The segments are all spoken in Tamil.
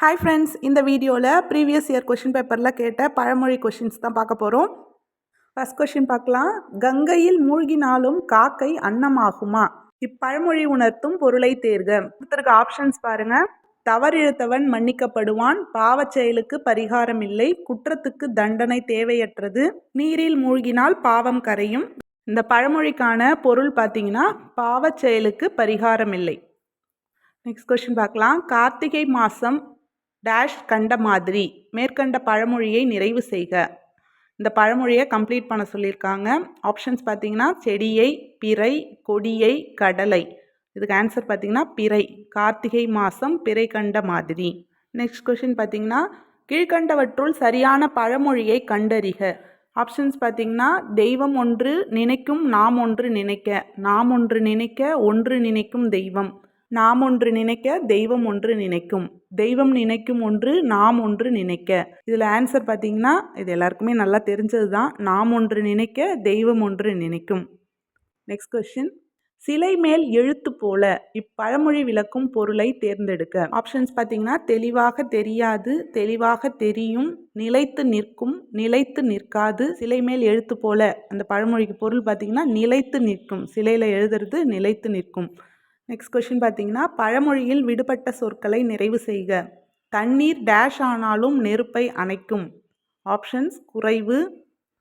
ஹாய் ஃப்ரெண்ட்ஸ் இந்த வீடியோவில் ப்ரீவியஸ் இயர் கொஷின் பேப்பரில் கேட்ட பழமொழி கொஷின்ஸ் தான் பார்க்க போகிறோம் ஃபஸ்ட் கொஷின் பார்க்கலாம். கங்கையில் மூழ்கினாலும் காக்கை அன்னமாகுமா? இப்பழமொழி உணர்த்தும் பொருளை தேர்க. ஒருத்தருக்கு ஆப்ஷன்ஸ் பாருங்கள் தவறிழுத்தவன் மன்னிக்கப்படுவான். பாவச் செயலுக்கு பரிகாரம் இல்லை குற்றத்துக்கு தண்டனை தேவையற்றது. நீரில் மூழ்கினால் பாவம் கரையும். இந்த பழமொழிக்கான பொருள் பார்த்தீங்கன்னா பாவச் செயலுக்கு பரிகாரம் இல்லை நெக்ஸ்ட் கொஷின் பார்க்கலாம். கார்த்திகை மாதம் டேஷ் கண்ட மாதிரி மேற்கண்ட பழமொழியை நிறைவு செய்க. இந்த பழமொழியை கம்ப்ளீட் பண்ண சொல்லியிருக்காங்க. ஆப்ஷன்ஸ் பார்த்தீங்கன்னா செடியை பிறை கொடியை கடலை. இதுக்கு ஆன்சர் பார்த்தீங்கன்னா பிறை கார்த்திகை மாதம் பிறை கண்ட மாதிரி. நெக்ஸ்ட் கொஷின் பார்த்தீங்கன்னா கீழ்கண்டவற்றுள் சரியான பழமொழியை கண்டறிக. ஆப்ஷன்ஸ் பார்த்தீங்கன்னா தெய்வம் ஒன்று நினைக்கும் நாம் ஒன்று நினைக்க. நாம் ஒன்று நினைக்க ஒன்று நினைக்கும் தெய்வம். நாம் ஒன்று நினைக்க தெய்வம் ஒன்று நினைக்கும். தெய்வம் நினைக்கும் ஒன்று நாம் ஒன்று நினைக்க. இதில் ஆன்சர் பார்த்தீங்கன்னா இது எல்லாருக்குமே நல்லா தெரிஞ்சது தான். நாம் ஒன்று நினைக்க தெய்வம் ஒன்று நினைக்கும். நெக்ஸ்ட் கொஸ்டின் சிலை மேல் எழுத்து போல இப்பழமொழி விளக்கும் பொருளை தேர்ந்தெடுக்க. ஆப்ஷன்ஸ் பார்த்தீங்கன்னா தெளிவாக தெரியாது தெளிவாக தெரியும் நிலைத்து நிற்கும் நிலைத்து நிற்காது சிலை மேல் எழுத்து போல. அந்த பழமொழிக்கு பொருள் பார்த்தீங்கன்னா நிலைத்து நிற்கும். சிலையில் எழுதுறது நிலைத்து நிற்கும். நெக்ஸ்ட் கொஷின் பார்த்தீங்கன்னா பழமொழியில் விடுபட்ட சொற்களை நிறைவு செய்க. தண்ணீர் டேஷ் ஆனாலும் நெருப்பை அணைக்கும். ஆப்ஷன்ஸ் குறைவு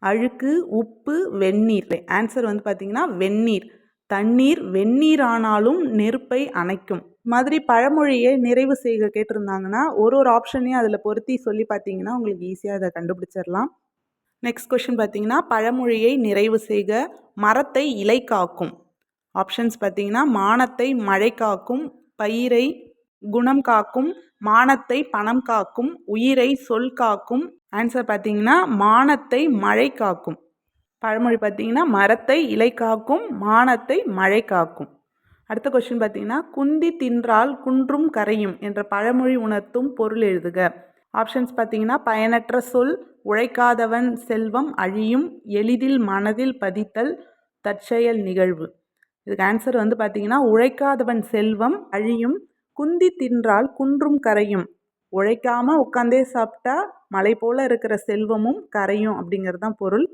அழுக்கு உப்பு வெந்நீர். ஆன்சர் வந்து பார்த்தீங்கன்னா வெந்நீர். தண்ணீர் வெந்நீர் ஆனாலும் நெருப்பை அணைக்கும். மாதிரி பழமொழியை நிறைவு செய்க கேட்டிருந்தாங்கன்னா ஒரு ஒரு ஆப்ஷனையும் அதில் பொருத்தி சொல்லி பார்த்தீங்கன்னா உங்களுக்கு ஈஸியாக அதை கண்டுபிடிச்சிடலாம். நெக்ஸ்ட் கொஷின் பார்த்தீங்கன்னா பழமொழியை நிறைவு செய்க. மரத்தை இலை காக்கும் ஆப்ஷன்ஸ் பார்த்தீங்கன்னா மானத்தை மழை காக்கும் பயிரை குணம் காக்கும் மானத்தை பணம் காக்கும் உயிரை சொல் காக்கும். ஆன்சர் பார்த்தீங்கன்னா மானத்தை மழை காக்கும். பழமொழி பார்த்தீங்கன்னா மரத்தை இலை காக்கும் மானத்தை மழை காக்கும். அடுத்த கொஸ்டின் பார்த்தீங்கன்னா குந்தி தின்றால் குன்றும் கரையும் என்ற பழமொழி உணர்த்தும் பொருள் எழுதுக. ஆப்ஷன்ஸ் பார்த்தீங்கன்னா பயனற்ற சொல் உழைக்காதவன் செல்வம் அழியும் எளிதில் மனதில் பதித்தல் தற்செயல் நிகழ்வு. இதுக்கு ஆன்சர் வந்து பார்த்தீங்கன்னா உழைக்காதவன் செல்வம் அழியும் குந்தி தின்றால் குன்றும் கரையும். உழைக்காம உட்காந்தே சாப்பிட்டா மலை போல இருக்கிற செல்வமும் கரையும் அப்படிங்கிறது தான் பொருள்.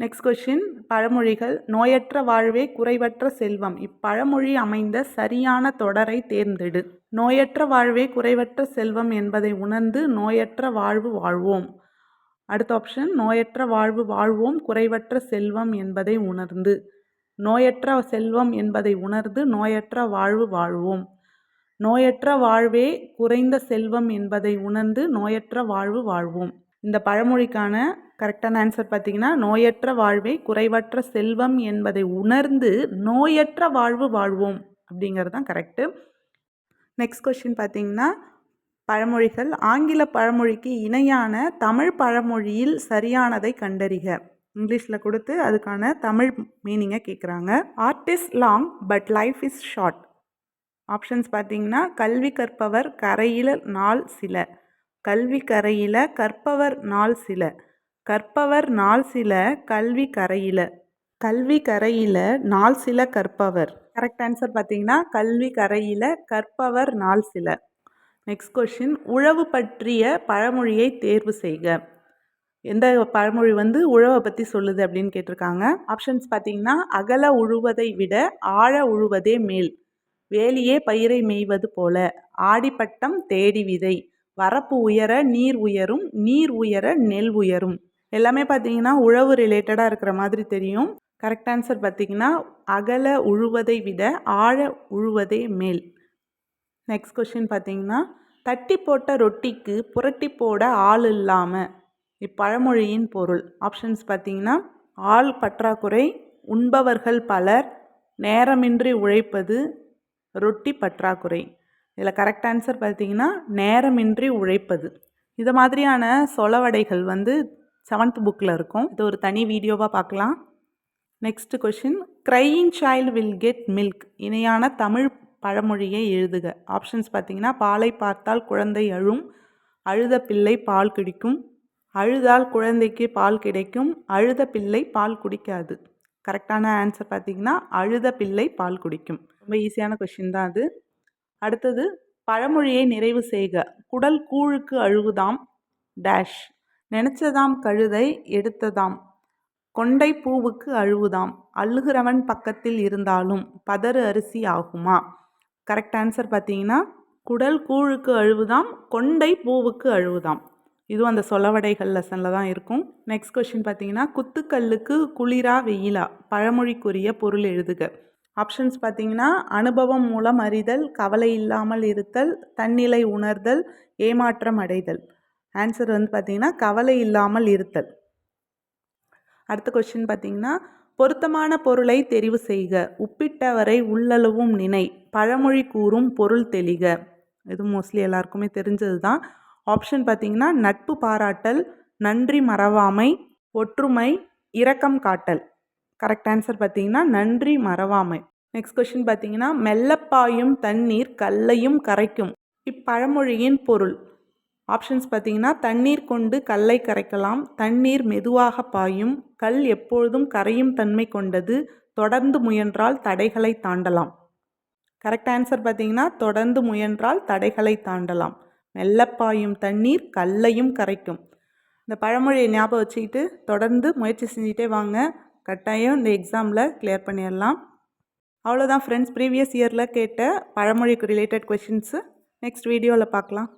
நெக்ஸ்ட் கொஷின் பழமொழிகள் நோயற்ற வாழ்வே குறைவற்ற செல்வம். இப்பழமொழி அமைந்த சரியான தொடரை தேர்ந்தெடு. நோயற்ற வாழ்வே குறைவற்ற செல்வம் என்பதை உணர்ந்து நோயற்ற வாழ்வு வாழ்வோம். அடுத்த ஆப்ஷன் நோயற்ற வாழ்வு வாழ்வோம் குறைவற்ற செல்வம் என்பதை உணர்ந்து. நோயற்ற செல்வம் என்பதை உணர்ந்து நோயற்ற வாழ்வு வாழ்வோம். நோயற்ற வாழ்வே குறைந்த செல்வம் என்பதை உணர்ந்து நோயற்ற வாழ்வு வாழ்வோம். இந்த பழமொழிக்கான கரெக்டான ஆன்சர் பார்த்தீங்கன்னா நோயற்ற வாழ்வே குறைவற்ற செல்வம் என்பதை உணர்ந்து நோயற்ற வாழ்வு வாழ்வோம் அப்படிங்கிறது தான் கரெக்டு நெக்ஸ்ட் கொஷின் பார்த்தீங்கன்னா பழமொழிகள் ஆங்கில பழமொழிக்கு இணையான தமிழ் பழமொழியில் சரியானதை கண்டறிக. இங்கிலீஷில் கொடுத்து அதுக்கான தமிழ் மீனிங்கை கேட்குறாங்க art is long but life is short options பார்த்தீங்கன்னா கல்வி கற்பவர் கரையில் நாள் சில. கல்வி கரையில் கற்பவர் நாள் சில. கற்பவர் நாள் சில கல்வி கரையில். கல்வி கரையில் நாள் சில கற்பவர். கரெக்ட் ஆன்சர் பார்த்தீங்கன்னா கல்வி கரையில் கற்பவர் நாள் சில. நெக்ஸ்ட் கொஷின் உழவு பற்றிய பழமொழியை தேர்வு செய்க. எந்த பழமொழி வந்து உழவை பற்றி சொல்லுது அப்படின்னு கேட்டிருக்காங்க. ஆப்ஷன்ஸ் பார்த்தீங்கன்னா அகல உழுவதை விட ஆழ உழுவதே மேல். வேலியே பயிரை மேய்வது போல. ஆடிப்பட்டம் தேடி விதை. வரப்பு உயர நீர் உயரும் நீர் உயர நெல் உயரும். எல்லாமே பார்த்தீங்கன்னா உழவு ரிலேட்டடாக இருக்கிற மாதிரி தெரியும். கரெக்ட் ஆன்சர் பார்த்தீங்கன்னா அகல உழுவதை விட ஆழ உழுவதே மேல். நெக்ஸ்ட் கொஷின் பார்த்தீங்கன்னா தட்டி போட்ட ரொட்டிக்கு புரட்டி போட ஆள் இல்லாமல் இப்பழமொழியின் பொருள். ஆப்ஷன்ஸ் பார்த்தீங்கன்னா ஆள் பற்றாக்குறை உண்பவர்கள் பலர் நேரமின்றி உழைப்பது ரொட்டி பற்றாக்குறை. இதில் கரெக்ட் ஆன்சர் பார்த்தீங்கன்னா நேரமின்றி உழைப்பது. இது மாதிரியான சொலவடைகள் வந்து செவன்த் புக்கில் இருக்கும். இது ஒரு தனி வீடியோவாக பார்க்கலாம். Next question crying child will get milk இணையான தமிழ் பழமொழியை எழுதுக. ஆப்ஷன்ஸ் பார்த்தீங்கன்னா பாலை பார்த்தால் குழந்தை அழும் அழுத பிள்ளை பால் குடிக்கும். அழுதால் குழந்தைக்கு பால் கிடைக்கும் அழுத பிள்ளை பால் குடிக்காது. கரெக்டான ஆன்சர் பார்த்தீங்கன்னா அழுத பிள்ளை பால் குடிக்கும். ரொம்ப ஈஸியான கொஷின் தான் அது. அடுத்தது பழமொழியை நிறைவு செய்க. குடல் கூழுக்கு அழுவுதாம் டேஷ் நினைச்சதாம் கழுதை எடுத்ததாம். கொண்டை பூவுக்கு அழுவுதாம். அழுகிறவன் பக்கத்தில் இருந்தாலும் பதறு அரிசி ஆகுமா? கரெக்ட் ஆன்சர் பார்த்தீங்கன்னா குடல் கூழுக்கு அழுவுதாம் கொண்டை பூவுக்கு அழுவுதாம். இதுவும் அந்த சொலவடைகள் லெசனில் தான் இருக்கும். நெக்ஸ்ட் கொஷின் பார்த்தீங்கன்னா குத்துக்கல்லுக்கு குளிரா வெயிலா? பழமொழிக்குரிய பொருள் எழுதுக. ஆப்ஷன்ஸ் பார்த்தீங்கன்னா அனுபவம் மூலம் அறிதல் கவலை இல்லாமல் இருத்தல் தன்னிலை உணர்தல் ஏமாற்றம் அடைதல். ஆன்சர் வந்து பார்த்தீங்கன்னா கவலை இல்லாமல் இருத்தல். அடுத்த கொஷின் பார்த்தீங்கன்னா பொருத்தமான பொருளை தெரிவு செய்க. உப்பிட்டவரை உள்ளளவும் நினை. பழமொழி கூறும் பொருள் தெளிக. இது மோஸ்ட்லி எல்லாருக்குமே தெரிஞ்சது தான் ஆப்ஷன் பார்த்தீங்கன்னா நட்பு பாராட்டல் நன்றி மறவாமை ஒற்றுமை இரக்கம் காட்டல். கரெக்ட் ஆன்சர் பார்த்தீங்கன்னா நன்றி மறவாமை. நெக்ஸ்ட் கொஷின் பார்த்தீங்கன்னா மெல்லப்பாயும் தண்ணீர் கல்லையும் கரைக்கும். இப்பழமொழியின் பொருள். ஆப்ஷன்ஸ் பார்த்தீங்கன்னா தண்ணீர் கொண்டு கல்லை கரைக்கலாம் தண்ணீர் மெதுவாக பாயும் கல் எப்பொழுதும் கரையும் தன்மை கொண்டது தொடர்ந்து முயன்றால் தடைகளை தாண்டலாம். கரெக்ட் ஆன்சர் பார்த்தீங்கன்னா தொடர்ந்து முயன்றால் தடைகளை தாண்டலாம். மெல்லப்பாயும் தண்ணீர் கல்லையும் கரைக்கும். இந்த பழமொழியை ஞாபகம் வச்சுக்கிட்டு தொடர்ந்து முயற்சி செஞ்சுட்டே வாங்க. கட்டாயம் இந்த எக்ஸாமில் கிளியர் பண்ணிடலாம். அவ்வளோதான் ஃப்ரெண்ட்ஸ் ப்ரீவியஸ் இயரில் கேட்ட பழமொழிக்கு ரிலேட்டட் கொஷின்ஸு நெக்ஸ்ட் வீடியோவில் பார்க்கலாம்.